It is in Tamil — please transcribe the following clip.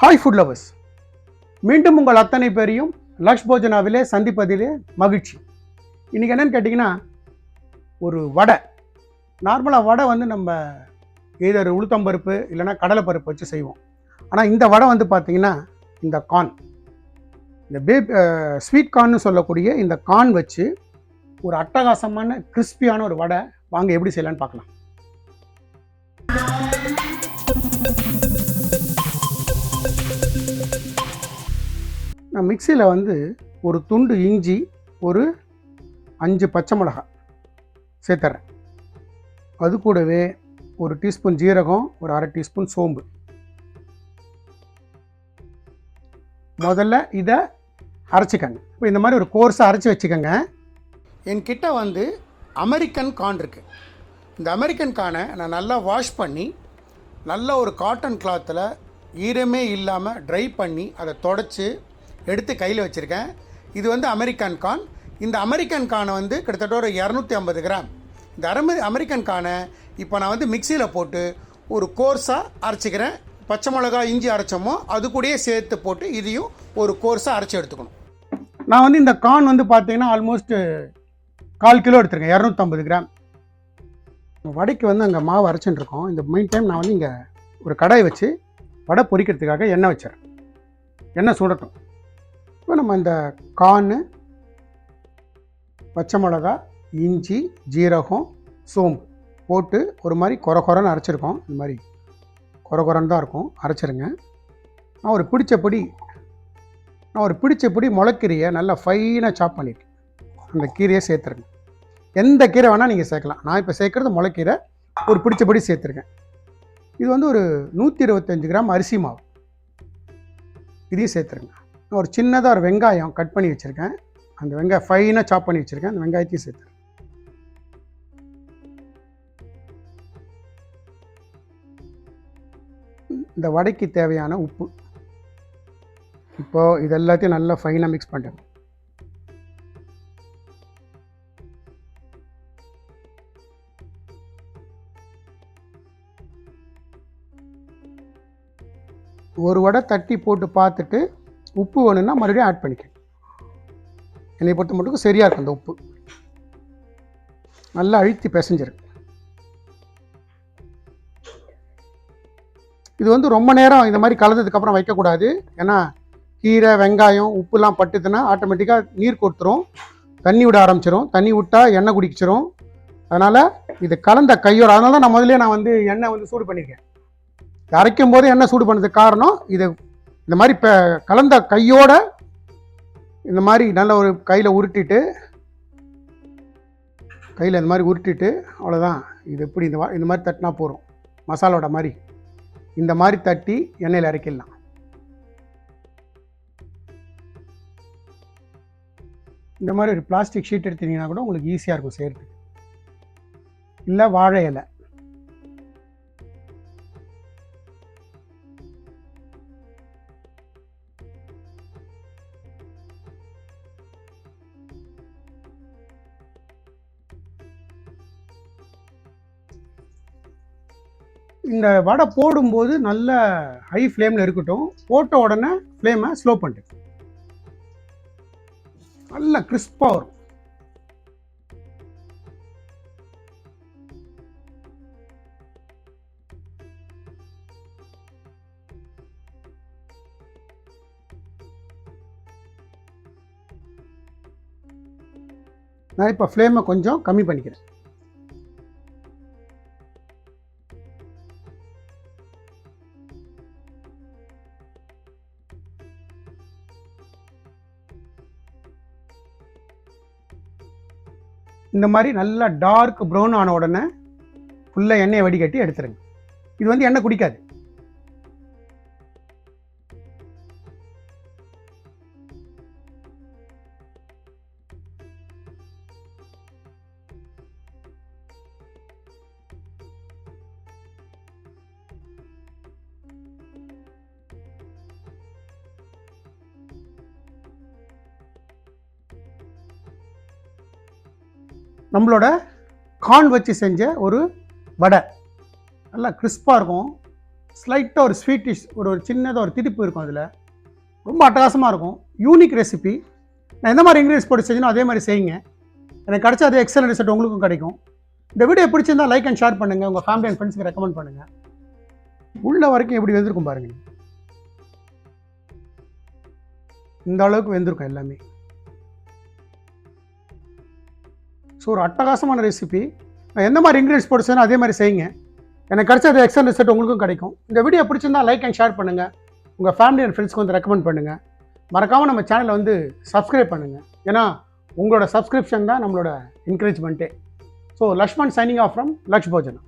ஹாய் ஃபுட் லவர்ஸ் மீண்டும் உங்கள் அத்தனை பேரையும் லக்ஷ் போஜனாவிலே சந்திப்பதிலே மகிழ்ச்சி. இன்றைக்கி என்னென்னு கேட்டிங்கன்னா ஒரு வடை. நார்மலாக வடை வந்து நம்ம எதர் உளுத்தம்பருப்பு இல்லைன்னா கடலைப்பருப்பு வச்சு செய்வோம். ஆனால் இந்த வடை வந்து பார்த்திங்கன்னா இந்த கார்ன் இந்த பே ஸ்வீட் கார்ன்னு சொல்லக்கூடிய இந்த கார்ன் வச்சு ஒரு அட்டகாசமான கிறிஸ்பியான ஒரு வடை வாங்க எப்படி செய்யலான்னு பார்க்கலாம். நான் மிக்சியில் வந்து ஒரு துண்டு இஞ்சி ஒரு அஞ்சு பச்சை மிளகாய் சேர்த்துறேன் அது கூடவே ஒரு டீஸ்பூன் ஜீரகம் ஒரு அரை டீஸ்பூன் சோம்பு. முதல்ல இதை அரைச்சிக்கங்க. இப்போ இந்த மாதிரி ஒரு கோர்ஸை அரைச்சி வச்சுக்கோங்க. என்கிட்ட வந்து அமெரிக்கன் கான் இருக்குது இந்த அமெரிக்கன் கானை நான் நல்லா வாஷ் பண்ணி நல்ல ஒரு காட்டன் கிளாத்தில் ஈரமே இல்லாமல் ட்ரை பண்ணி அதை தொடச்சி எடுத்து கையில் வச்சுருக்கேன். இது வந்து அமெரிக்கன் கான் இந்த அமெரிக்கன் கானை வந்து கிட்டத்தட்ட ஒரு இரநூத்தி ஐம்பது கிராம். இந்த அரம அமெரிக்கன் கானை இப்போ நான் வந்து மிக்சியில் போட்டு ஒரு கோர்ஸாக அரைச்சிக்கிறேன். பச்சை மிளகா இஞ்சி அரைச்சோமோ அது கூடயே சேர்த்து போட்டு இதையும் ஒரு கோர்ஸாக அரைச்சி எடுத்துக்கணும். நான் வந்து இந்த கான் வந்து பார்த்தீங்கன்னா ஆல்மோஸ்ட் கால் கிலோ எடுத்துருக்கேன் இரநூத்தம்பது கிராம். வடைக்கு வந்து அங்கே மாவு அரைச்சுட்டுருக்கோம் இந்த மெயின் டைம் நான் வந்து இங்கே ஒரு கடாய் வச்சு வடை பொரிக்கிறதுக்காக எண்ணெய் வச்சிடறேன் எண்ணெய் சுடட்டும். இப்போ நம்ம இந்த கான் பச்சை மிளகா இஞ்சி ஜீரகம் சோம்பு போட்டு ஒரு மாதிரி கொர கொரன்னு அரைச்சிருக்கோம். இந்த மாதிரி கொர கொரன்னு தான் இருக்கும். அரைச்சிருங்க. நான் ஒரு பிடிச்சபடி நான் ஒரு பிடிச்சபடி முளைக்கீரையை நல்லா ஃபைனாக சாப் பண்ணியிருக்கேன் அந்த கீரையை சேர்த்துருங்க. எந்த கீரை வேணால் நீங்கள் சேர்க்கலாம். நான் இப்போ சேர்க்குறது முளைக்கீரை ஒரு பிடிச்சபடி சேர்த்துருக்கேன். இது வந்து ஒரு நூற்றி இருபத்தஞ்சு கிராம் அரிசி மாவு. இதையும் சேர்த்துருங்க. நான் ஒரு சின்னதாக ஒரு வெங்காயம் கட் பண்ணி வச்சுருக்கேன். அந்த வெங்காயம் ஃபைனாக சாப் பண்ணி வச்சுருக்கேன். அந்த வெங்காயத்தையும் சேர்த்து இந்த வடைக்கு தேவையான உப்பு. இப்போது இது எல்லாத்தையும் நல்லா ஃபைனாக மிக்ஸ் பண்ணிட்டேன் ஒரு வடை தட்டி போட்டு பார்த்துட்டு உப்பு வேணும்னா மறுபடியும் ஆட் பண்ணிக்க என்னை பொறுத்த மட்டும் சரியாக இருக்கும் அந்த உப்பு. நல்லா அழுத்தி பிசைஞ்சிருக்கு இது வந்து ரொம்ப நேரம் இந்த மாதிரி கலந்ததுக்கப்புறம் வைக்கக்கூடாது ஏன்னா கீரை வெங்காயம் உப்புலாம் பட்டுதுன்னா ஆட்டோமேட்டிக்காக நீர் கொடுத்துரும் தண்ணி விட ஆரம்பிச்சிடும் தண்ணி விட்டால் எண்ணெய் குடிச்சிரும். அதனால் இது கலந்த கையோட அதனால தான் நான் முதல்ல நான் வந்து எண்ணெய் வந்து சூடு பண்ணியிருக்கேன் இது அரைக்கும் போது எண்ணெய் சூடு பண்ணதுக்கு காரணம் இது இந்த மாதிரி இப்போ கலந்த கையோட இந்த மாதிரி நல்ல ஒரு கையில் உருட்டிட்டு கையில் இந்த மாதிரி உருட்டிட்டு அவ்வளோதான் இது எப்படி இந்த வா- இந்த மாதிரி தட்டினா போதும். மசாலோட மாதிரி. இந்த மாதிரி தட்டி எண்ணெயில் இறக்கிடலாம். இந்த மாதிரி ஒரு பிளாஸ்டிக் ஷீட் எடுத்தீங்கன்னா கூட உங்களுக்கு ஈஸியாக இருக்கும் செய்கிறதுக்கு இல்லை வாழை இலை. இந்த வடை போடும்போது நல்ல ஹை ஃப்ளேமில் இருக்கட்டும். போட்ட உடனே ஃப்ளேமை ஸ்லோ பண்ணிட்டு நல்ல கிறிஸ்பாக வரும். நான் இப்போ ஃப்ளேமை கொஞ்சம் கம்மி பண்ணிக்கிறேன். இந்த மாதிரி நல்லா டார்க் ப்ரௌன் ஆன உடனே ஃபுல்லாக எண்ணெயை வடிகட்டி எடுத்துருங்க. இது வந்து எண்ணெய் குடிக்காது. நம்மளோட கார்ன் வச்சு செஞ்ச ஒரு வடை. நல்லா கிறிஸ்பாக இருக்கும். ஸ்லைட்டாக ஒரு ஸ்வீட்டிஷ் ஒரு ஒரு சின்னதாக ஒரு திடிப்பு இருக்கும் அதில். ரொம்ப அட்டகாசமாக இருக்கும். யூனிக் ரெசிபி நான் எந்த மாதிரி இன்க்ரீடியன்ஸ் போட்டு செஞ்சனோ அதே மாதிரி செய்யுங்க. எனக்கு கிடச்ச அதே எக்ஸலன்ட் ரிசல்ட் உங்களுக்கும் கிடைக்கும். இந்த வீடியோ பிடிச்சிருந்தால் லைக் அண்ட் ஷேர் பண்ணுங்கள் உங்கள் ஃபேமிலி அண்ட் ஃப்ரெண்ட்ஸுக்கு ரெக்கமெண்ட் பண்ணுங்கள் உள்ள வரைக்கும் எப்படி வெந்திருக்கும் பாருங்கள் இந்த அளவுக்கு வெந்திருக்கும் எல்லாமே. ஸோ ஒரு அட்டகாசமான ரெசிபி எந்த மாதிரி இன்க்ரீடியன்ஸ் போட்டு அதே மாதிரி செய்யுங்க. எனக்கு கிடைச்ச அது ரிசல்ட் உங்களுக்கும் கிடைக்கும். இந்த வீடியோ பிடிச்சிருந்தா லைக் அண்ட் ஷேர் பண்ணுங்கள் உங்கள் ஃபேமிலி அண்ட் ஃப்ரெண்ட்ஸ்க்கு வந்து ரெக்கமெண்ட் பண்ணுங்கள் மறக்காமல் நம்ம சேனலை வந்து சப்ஸ்கிரைப் பண்ணுங்கள் ஏன்னா உங்களோட சப்ஸ்கிரிப்ஷன் தான் நம்மளோட என்கரேஜ்மெண்ட்டே so Lakshman signing off from Laksh Bhojana